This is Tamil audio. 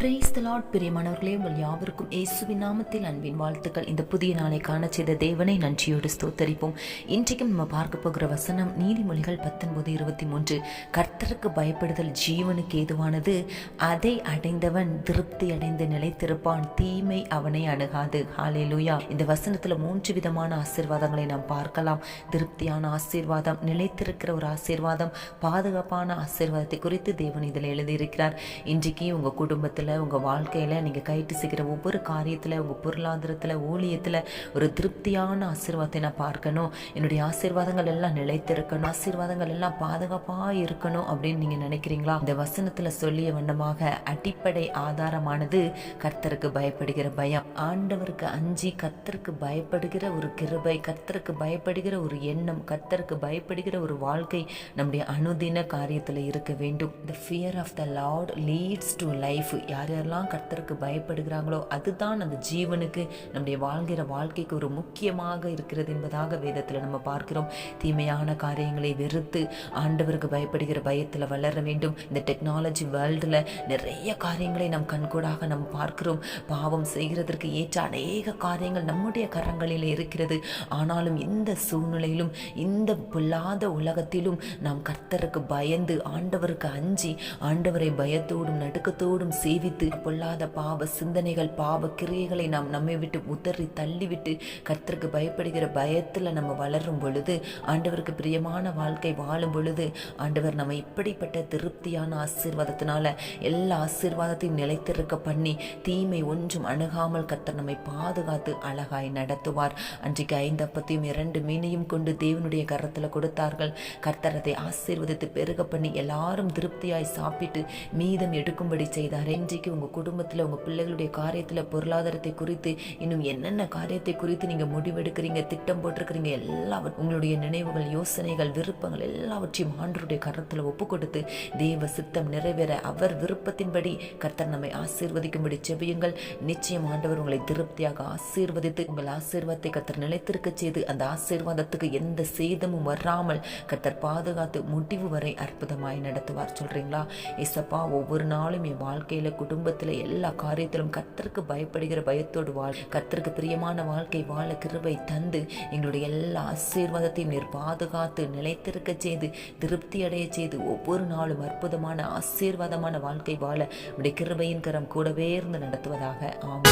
பிரேஸ் த லார்ட் பிரியமானவர்களே உங்கள் யாவருக்கும் இயேசுவின் நாமத்தில் அன்பின் வாழ்த்துக்கள். இந்த புதிய நாளை காண செய்த தேவனை நன்றியோடு ஸ்தோத்தரிப்போம். இன்றைக்கும் நம்ம பார்க்க போகிற வசனம் நீதிமொழிகள் பத்தொன்பது இருபத்தி மூன்று. கர்த்தருக்கு பயப்படுதல் ஜீவனுக்கு ஏதுவானது. அதை அடைந்தவன் திருப்தி அடைந்து நிலைத்திருப்பான். தீமை அவனை அணுகாது. ஹாலே லூயா இந்த வசனத்துல மூன்று விதமான ஆசீர்வாதங்களை நாம் பார்க்கலாம். திருப்தியான ஆசீர்வாதம் நிலைத்திருக்கிற ஒரு ஆசீர்வாதம் பாதுகாப்பான ஆசீர்வாதத்தை குறித்து தேவன் இதில் எழுதியிருக்கிறார். இன்றைக்கு உங்க குடும்பத்தில் உங்கள் வாழ்க்கையில் நீங்கள் கைட்டு செய்கிற ஒவ்வொரு காரியத்தில் உங்கள் பொருளாதாரத்தில் ஊழியத்தில் ஒரு திருப்தியான ஆசீர்வாதத்தை நான் பார்க்கணும். என்னுடைய ஆசீர்வாதங்கள் எல்லாம் நிலைத்திருக்கணும். ஆசீர்வாதங்கள் எல்லாம் பாதுகாப்பாக இருக்கணும் அப்படின்னு நீங்கள் நினைக்கிறீங்களா? இந்த வசனத்தில் சொல்லிய வண்ணமாக அடிப்படை ஆதாரமானது கர்த்தருக்கு பயப்படுகிற பயம். ஆண்டவருக்கு அஞ்சு கர்த்தருக்கு பயப்படுகிற ஒரு கிருபை கர்த்தருக்கு பயப்படுகிற ஒரு எண்ணம் கர்த்தருக்கு பயப்படுகிற ஒரு வாழ்க்கை நம்முடைய அனுதின காரியத்தில் இருக்க வேண்டும். The fear of the Lord leads to life யார் யாரெல்லாம் கர்த்தருக்கு பயப்படுகிறாங்களோ அதுதான் அந்த ஜீவனுக்கு நம்முடைய வாழ்கிற வாழ்க்கைக்கு ஒரு முக்கியமாக இருக்கிறது என்பதாக வேதத்தில் நம்ம பார்க்கிறோம். தீமையான காரியங்களை வெறுத்து ஆண்டவருக்கு பயப்படுகிற பயத்தில் வளர வேண்டும். இந்த டெக்னாலஜி வேர்ல்டில் நிறைய காரியங்களை நம் கண்கூடாக நாம் பார்க்கிறோம். பாவம் செய்கிறதற்கு ஏற்ற அநேக காரியங்கள் நம்முடைய கரங்களில் இருக்கிறது. ஆனாலும் இந்த சூழ்நிலையிலும் இந்த பொல்லாத உலகத்திலும் நாம் கர்த்தருக்கு பயந்து ஆண்டவருக்கு அஞ்சி ஆண்டவரை பயத்தோடும் நடுக்கத்தோடும் சேவித்து பொல்லாத பாவ சிந்தனைகள் பாவ கிரியைகளை நாம் நம்மை விட்டு உதறி தள்ளிவிட்டு கர்த்தருக்கு பயப்படுகிற பயத்தில் நம்ம வளரும் பொழுது ஆண்டவருக்கு பிரியமான வாழ்க்கை வாழும் பொழுது ஆண்டவர் நம்ம இப்படிப்பட்ட திருப்தியான ஆசீர்வாதத்தினால எல்லா ஆசீர்வாதத்தையும் நிலைத்திருக்க பண்ணி தீமை ஒன்றும் அணுகாமல் கர்த்தர் நம்மை பாதுகாத்து அழகாய் நடத்துவார். அன்றைக்கு ஐந்து அப்பத்தையும் இரண்டு மீனையும் கொண்டு தேவனுடைய கரத்தில் கொடுத்தார்கள். கர்த்தர் அதை ஆசீர்வதித்து பெருக பண்ணி எல்லாரும் திருப்தியாய் சாப்பிட்டு மீதம் எடுக்கும்படி செய்தார். இன்றைக்கு உங்கள் குடும்பத்தில் உங்கள் பிள்ளைகளுடைய காரியத்தில் பொருளாதாரத்தை குறித்து இன்னும் என்னென்ன காரியத்தை குறித்து நீங்கள் முடிவெடுக்கிறீங்க திட்டம் போட்டிருக்கிறீங்க எல்லாவற்றையும் உங்களுடைய நினைவுகள் யோசனைகள் விருப்பங்கள் எல்லாவற்றையும் ஆண்டருடைய கரத்தில் ஒப்பு கொடுத்து தேவ சித்தம் நிறைவேற அவர் விருப்பத்தின்படி கர்த்தர் நம்மை ஆசீர்வதிக்கும்படி செவியுங்கள் நிச்சயம் ஆண்டவர் உங்களை திருப்தியாக ஆசீர்வதித்து உங்கள் ஆசீர்வாதத்தை கர்த்தர் நிலைத்திருக்க செய்து அந்த ஆசீர்வாதத்துக்கு எந்த சேதமும் வராமல் கர்த்தர் பாதுகாத்து முடிவு வரை அற்புதமாய் நடத்துவார். சொல்றீங்களா? இசப்பா ஒவ்வொரு நாளும் என் வாழ்க்கையில குடும்பத்தில் எல்லா காரியத்திலும் கத்தருக்கு பயப்படுகிற பயத்தோடு வாழ். கத்தருக்கு பிரியமான வாழ்க்கை வாழ கிருபை தந்து எங்களுடைய எல்லா ஆசீர்வாதத்தையும் நீர் பாதுகாத்து நிலைத்திருக்க செய்து திருப்தி அடைய செய்து ஒவ்வொரு நாளும் அற்புதமான ஆசீர்வாதமான வாழ்க்கை வாழ. உடைய கிருபையின் கரம் கூடவே இருந்து நடத்துவதாக. ஆமாம்